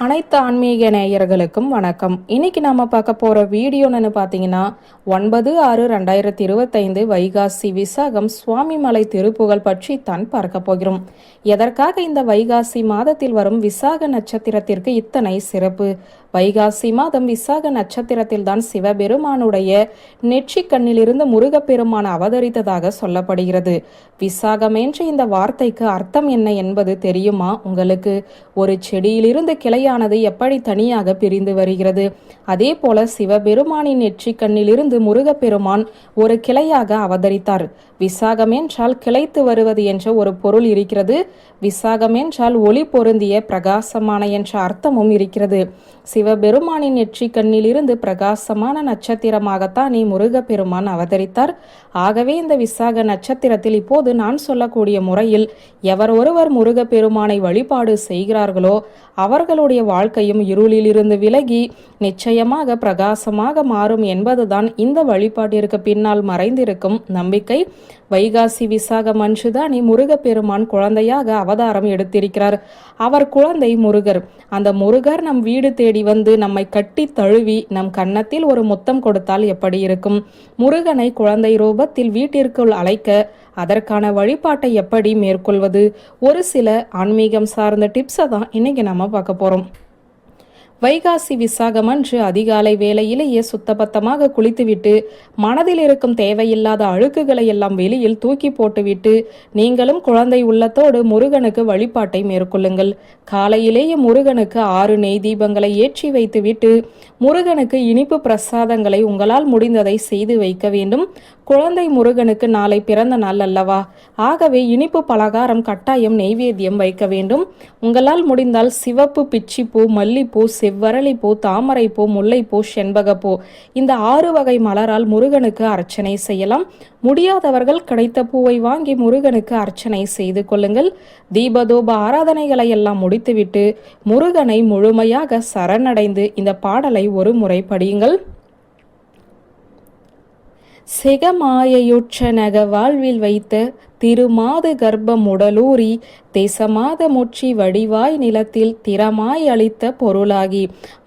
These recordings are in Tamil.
அனைத்து ஆன்மீக நேயர்களுக்கும் வணக்கம். இன்னைக்கு நாம பார்க்க போற வீடியோன்னு பார்த்தீங்கன்னா ஒன்பது ஆறு ரெண்டாயிரத்தி இருபத்தைந்து வைகாசி விசாகம் சுவாமிமலை திருப்புகழ் பற்றி தான் பார்க்க போகிறோம். எதற்காக இந்த வைகாசி மாதத்தில் வரும் விசாக நட்சத்திரத்திற்கு இத்தனை சிறப்பு? வைகாசி மாதம் விசாக நட்சத்திரத்தில் தான் சிவபெருமானுடைய நெற்றி கண்ணிலிருந்து முருகப்பெருமான் அவதரித்ததாக சொல்லப்படுகிறது. விசாகம் என்ற இந்த வார்த்தைக்கு அர்த்தம் என்ன என்பது தெரியுமா? உங்களுக்கு ஒரு செடியிலிருந்து கிளையானது எப்படி தனியாக பிரிந்து வருகிறது? அதே போல சிவபெருமானின் நெற்றி கண்ணிலிருந்து முருகப்பெருமான் ஒரு கிளையாக அவதரித்தார். விசாகம் என்றால் கிளைத்து வருவது என்ற ஒரு பொருள் இருக்கிறது. விசாகம் என்றால் ஒளி பொருந்திய பிரகாசமான என்ற அர்த்தமும் இருக்கிறது. சிவபெருமானின் நெற்றி கண்ணிலிருந்து பிரகாசமான நட்சத்திரமாகத்தான் நீ முருகப்பெருமான் அவதரித்தார். ஆகவே இந்த விசாக நட்சத்திரத்தில் இப்போது நான் சொல்லக்கூடிய முறையில் எவர் ஒருவர் முருகப்பெருமானை வழிபாடு செய்கிறார்களோ அவர்களுடைய வாழ்க்கையும் இருளிலிருந்து விலகி நிச்சயமாக பிரகாசமாக மாறும் என்பதுதான் இந்த வழிபாட்டிற்கு பின்னால் மறைந்திருக்கும் நம்பிக்கை. வைகாசி விசாக மன்ஷுதானி முருகப்பெருமான் குழந்தையாக அவதாரம் எடுத்திருக்கிறார். அவர் குழந்தை முருகர். அந்த முருகர் நம் வீடு தேடி வந்து நம்மை கட்டி தழுவி நம் கன்னத்தில் ஒரு முத்தம் கொடுத்தால் எப்படி இருக்கும்? முருகனை குழந்தை ரூபத்தில் வீட்டிற்குள் அழைக்க அதற்கான வழிபாட்டை எப்படி மேற்கொள்வது? ஒரு சில ஆன்மீகம் சார்ந்த டிப்ஸை தான் இன்னைக்கு நம்ம பார்க்க போறோம். வைகாசி விசாகம் அன்று அதிகாலை வேளையிலேயே சுத்தபத்தமாக குளித்துவிட்டு மனதில் இருக்கும் தேவையில்லாத அழுக்குகளை எல்லாம் வெளியில் தூக்கி போட்டுவிட்டு நீங்களும் குழந்தை உள்ளத்தோடு முருகனுக்கு வழிபாட்டை மேற்கொள்ளுங்கள். காலையிலேயே முருகனுக்கு ஆறு நெய் தீபங்களை ஏற்றி வைத்துவிட்டு முருகனுக்கு இனிப்பு பிரசாதங்களை உங்களால் முடிந்ததை செய்து வைக்க வேண்டும். குழந்தை முருகனுக்கு நாளை பிறந்த நாள் அல்லவா? ஆகவே இனிப்பு பலகாரம் கட்டாயம் நெய்வேத்தியம் வைக்க வேண்டும். உங்களால் முடிந்தால் சிவப்பு பிச்சிப்பூ மல்லிப்பூ செவ்வரளிப்பூ தாமரைப்பூ முல்லைப்பூ செண்பகப்பூ. இந்த ஆறு வகை மலரால் முருகனுக்கு அர்ச்சனை செய்யலாம். முடியாதவர்கள் கிடைத்த பூவை வாங்கி முருகனுக்கு அர்ச்சனை செய்து கொள்ளுங்கள். தீபதூப ஆராதனைகளை எல்லாம் முடித்துவிட்டு முருகனை முழுமையாக சரணடைந்து இந்த பாடலை ஒரு முறை படியுங்கள். செகமாயையுற்ற நக வாழ்வில் வைத்த திருமாது கர்ப்பம் உடலூறி தேசமாத முற்றி வடிவாய் நிலத்தில் திறமாய் அளித்த பொருளாகி.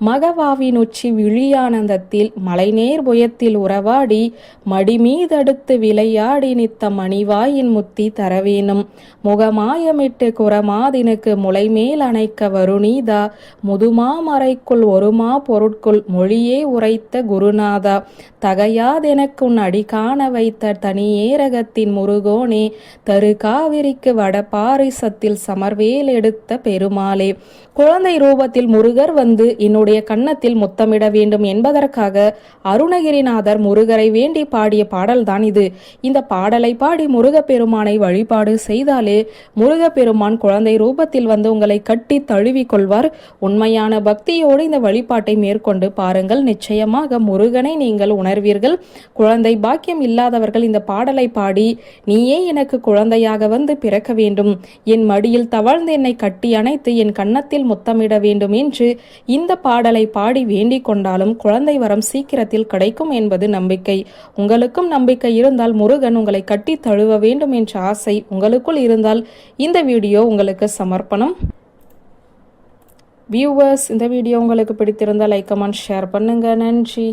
மகவாவின் உச்சி விழியானந்தத்தில் மலைநேர் புயத்தில் உறவாடி மடிமீதடுத்து விளையாடி நித்த மணிவாயின் முத்தி தரவேணும் முகமாயமிட்டு குரமாதினுக்கு முளைமேல் அணைக்க வருணீதா முதுமாமறைக்குள் ஒருமா பொருட்குள் மொழியே உரைத்த குருநாதா தகையாதெனக்கு உன் அடி காண வைத்த தனியேரகத்தின் முருகோனே தரு காவிரிக்கு வட பாரிசத்தில் சமர்வேல் எடுத்த பெருமாளே. குழந்தை ரூபத்தில் முருகர் வந்து என்னுடைய கன்னத்தில் முத்தமிட வேண்டும் என்பதற்காக அருணகிரிநாதர் முருகரை வேண்டி பாடிய பாடல்தான் இது. இந்த பாடலை பாடி முருகப்பெருமானை வழிபாடு செய்தாலே முருகப்பெருமான் குழந்தை ரூபத்தில் வந்து உங்களை கட்டி தழுவி கொள்வார். உண்மையான பக்தியோடு இந்த வழிபாட்டை மேற்கொண்டு பாருங்கள். நிச்சயமாக முருகனை நீங்கள் உணர்வீர்கள். குழந்தை பாக்கியம் இல்லாதவர்கள் இந்த பாடலை பாடி நீயே எனக்கு குழந்தையாக வந்து பிறக்க வேண்டும். என் மடியில் தவழ்ந்து என்னை கட்டி அணைத்து என் கன்னத்தில் முத்தமிட வேண்டும் என்று இந்த பாடலை பாடி வேண்டிக் கொண்டாலும் குழந்தை வரம் சீக்கிரத்தில் கிடைக்கும் என்பது நம்பிக்கை. உங்களுக்கும் நம்பிக்கை இருந்தால் முருகன் உங்களை கட்டி தழுவ வேண்டும் என்ற ஆசை உங்களுக்குள் இருந்தால் இந்த வீடியோ உங்களுக்கு சமர்ப்பணம். வியூவர்ஸ் இந்த வீடியோ உங்களுக்கு பிடித்திருந்தால் லைக் கமெண்ட் ஷேர் பண்ணுங்க. நன்றி.